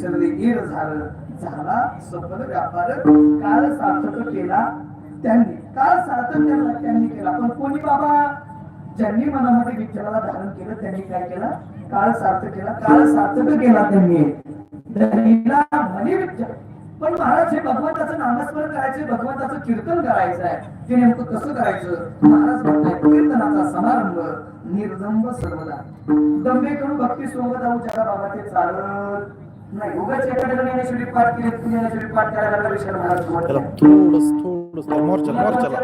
विसरले ईड झालं झाला सफल व्यापार काळ सार्थक केला त्यांनी. काळ सार्थक केला त्यांनी केला. पण कोणी बाबा ज्यांनी मनामध्ये विचाराला धारण केलं त्यांनी काय केलं? काळ सार्थक केला. काळ सार्थक केला त्यांनी. म्हणे विचार पण महाराज हे भगवंताचं नामस्मरण करायचे भगवंताचं कीर्तन करायचं आहे. ते नेमकं कसं करायचं? महाराज म्हणताय कीर्तनाचा समारंभ निर्दंब सर्वदा. दंबे करून भक्ती सोबत जाऊ जगा बाबा ते चालत थोडस थोडस मोर्चाला मोर्चाला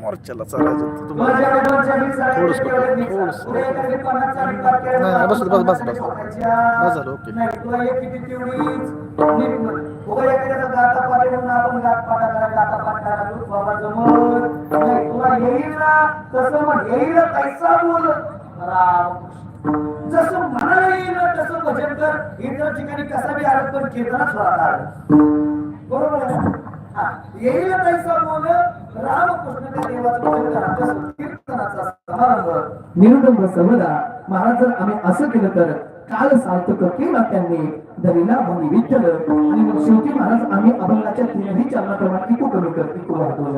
मोर्चाला चालायचं थोडंस. थोडंस. नाही, बस, बस, बस, बस. बस झालं, ओके. तसं म्हण येईल कैसा बोल? इतर ठिकाणी कसा बी आरोप पण कीर्तनच होणार बरोबर आहे. येईल तैसा बोल रामकृष्ण त्या कीर्तनाचा समारंभ निरुडंब समजा महाराज जर आम्ही असं केलं तर काल सार्थक केला त्यांनी दरीला भंगी विठ्ठल. आणि शेवटी महाराज आम्ही अभंगाच्या तीनही चरणाप्रमाणे इको कमी करतो इको वाहतो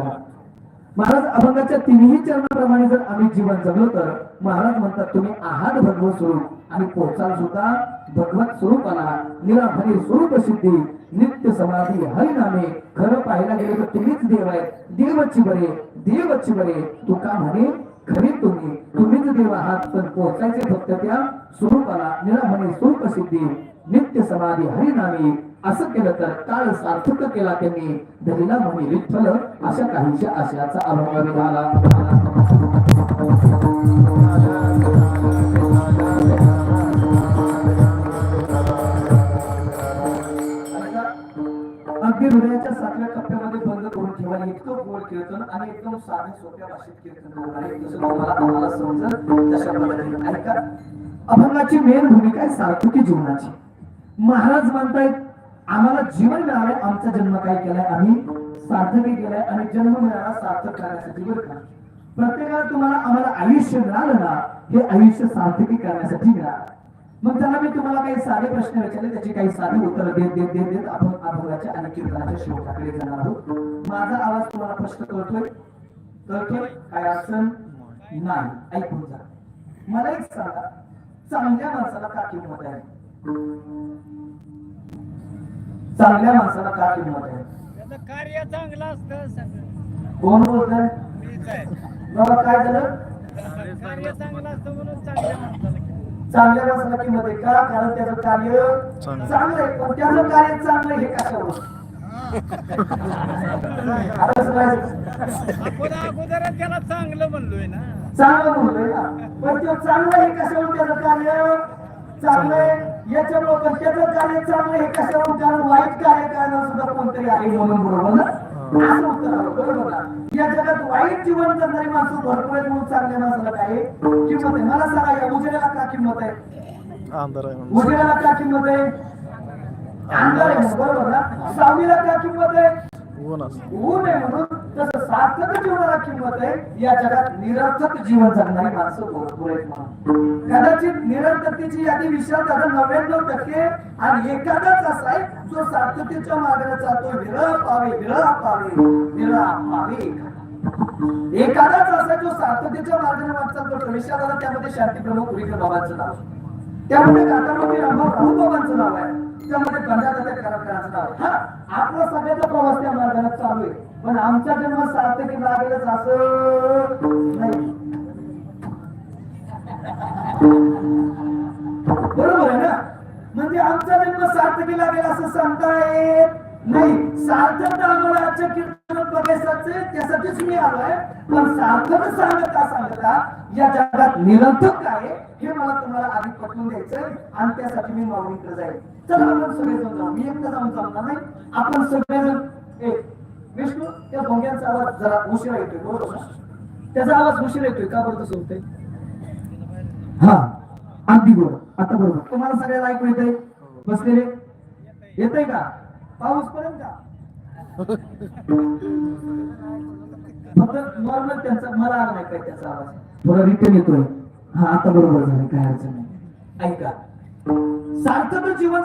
महाराज अभंगाच्या तिन्ही चरणाप्रमाणे जर आम्ही जीवन जगलो तर महाराज म्हणतात तुम्ही आहात भगवत स्वरूप आणि पोहोचाल सुद्धा भगवत स्वरूपाला निराभरी स्वरूप सिद्धी नित्य समाधी हरिनामे खरं पाहायला गेलं तर तुम्हीच देव आहे देवची बरे देवची बरे तू का म्हणे खरी तुम्ही. तुम्हीच देव आहात तर पोहोचायचे फक्त त्या स्वरूपाला निराभरी स्वरूप सिद्धी नित्य समाधी हरिनामे असं केलं तर काळ सार्थक केला त्यांनी. दलिला म्हणे विठ्ठल अशा काहीशा आशयाचा अनुभव झाला. अगदी हृदयाच्या सातव्या टप्प्यामध्ये बंद करून ठेवायला इतकं गोड कीर्तन आणि एकदम सोप्या भाषेत कीर्तन जसं तुम्हाला आम्हाला समजत तशा पद्धतीने. ऐका. अभंगाची मेन भूमिका आहे सार्थकी जीवनाची. महाराज म्हणतायत आम्हाला जीवन मिळालं आमचा जन्म काय केलाय आम्ही सार्थकही केलाय आणि जन्म मिळाला सार्थक करण्यासाठी बरं का? प्रत्येकाला तुम्हाला आम्हाला आयुष्य मिळालं ना हे आयुष्य सार्थकी करण्यासाठी मिळालं. मग त्याला मी तुम्हाला काही साधे प्रश्न विचारले त्याची काही साधे उत्तर देत देत देत देत आपण अभंगाच्या आणि कीर्तनाच्या शेवटाकडे जाणार आहोत. माझा आवाज तुम्हाला प्रश्न कळतोय कळतोय काय अडचण नाही. ऐकून जा. मला एक सांगा चांगल्या माणसाला का किंमत आहे? चांगल्या माणसाला का किंमत आहे? कार्य चांगलं असतं सगळं. कोण बोलतोय? बाबा काय झालं? कार्य चांगलं असतं म्हणून चांगल्या माणसाला किंमत. चांगल्या माणसाला किंमत आहे का? कारण त्याचं कार्य चांगलं. आहे. पण त्याचं कार्य चांगलं आहे हे आपण अगोदरच त्याला चांगलं म्हणलोय ना. चांगलं म्हणलोय ना. पण ते चांगलं आहे कशावर त्याचं कार्य? चांगलं आहे. याच्यामुळे पण त्याचं कार्य चांगलं आहे कशावर कारण वाईट करणार कोणतरी आहे म्हणून बरोबर ना. असं उत्तर आलं. बरोबर ना? या जगात वाईट जीवन जगणारी माणसं भरपूर आहेत म्हणून चांगल्या माणसाला काय आहे? किंमत आहे. मला सांगा या उजेडाला का किंमत आहे? उजेडाला का किंमत आहे? अंधार आहे बरोबर ना? सावलीला का किंमत आहे? ऊन आहे म्हणून. सार्थक जीवनाला किंमत आहे? या जगात निरर्थक जीवन जगणारी माणसं भरपूर आहेत म्हणून. कदाचित निरर्थकतेची यादी विश्वास दादा नव्याण्णव टक्के आणि एखादाच असा आहे जो सार्थकतेच्या मार्गाने चालतो विरळ पावे विरळ पावे विरळ पावे एखादाच असा जो सार्थकतेच्या मार्गाने वाटचाल करतो विश्वास दादा त्यामध्ये शांती प्रमुख उरीकर बाबांचं नाव त्यामध्ये काकामध्ये रामभाऊ राहू बाबांचं नाव आहे. त्यामध्ये गंगाधर कराडकरांचं नाव आहे. हा आपला सगळ्याचा प्रवास पण आमचा जन्म सार्थकी लागेलच असं नाही. बरोबर आहे ना? म्हणजे आमचा जन्म सार्थकी लागेल असं सांगता येत नाही सार्थकता आम्हाला आजच्या कीर्तन बघायचं त्यासाठीच मी आलोय. पण सार्थक सांगता सांगता या जगात निरर्थक काय आहे, हे मला तुम्हाला आधी पटवून द्यायचंय आणि त्यासाठी मी माऊलीकडे जाईल. चला आपण सगळेजण जाऊन जाऊ. मी एकटा जाऊन चालणार नाही. आपण सगळेजण येतो त्या भोंग्यांचा आवाज जरा उशिरा येतोय बरोबर? ना त्याचा आवाज उशिरा येतोय. का बरं तसं होतंय? हा अगदी बरोबर आता बरोबर. तुम्हाला सगळ्याला ऐकू येतंय? बसलेले? येतंय का? पाऊस पर्यंत का? फक्त नॉर्मल त्यांचा मला आला नाही काय त्याचा आवाज. थोडा रिटर्न येतोय. हा आता बरोबर झालं. काय अडचण नाही. ऐका. सार्थक जीवन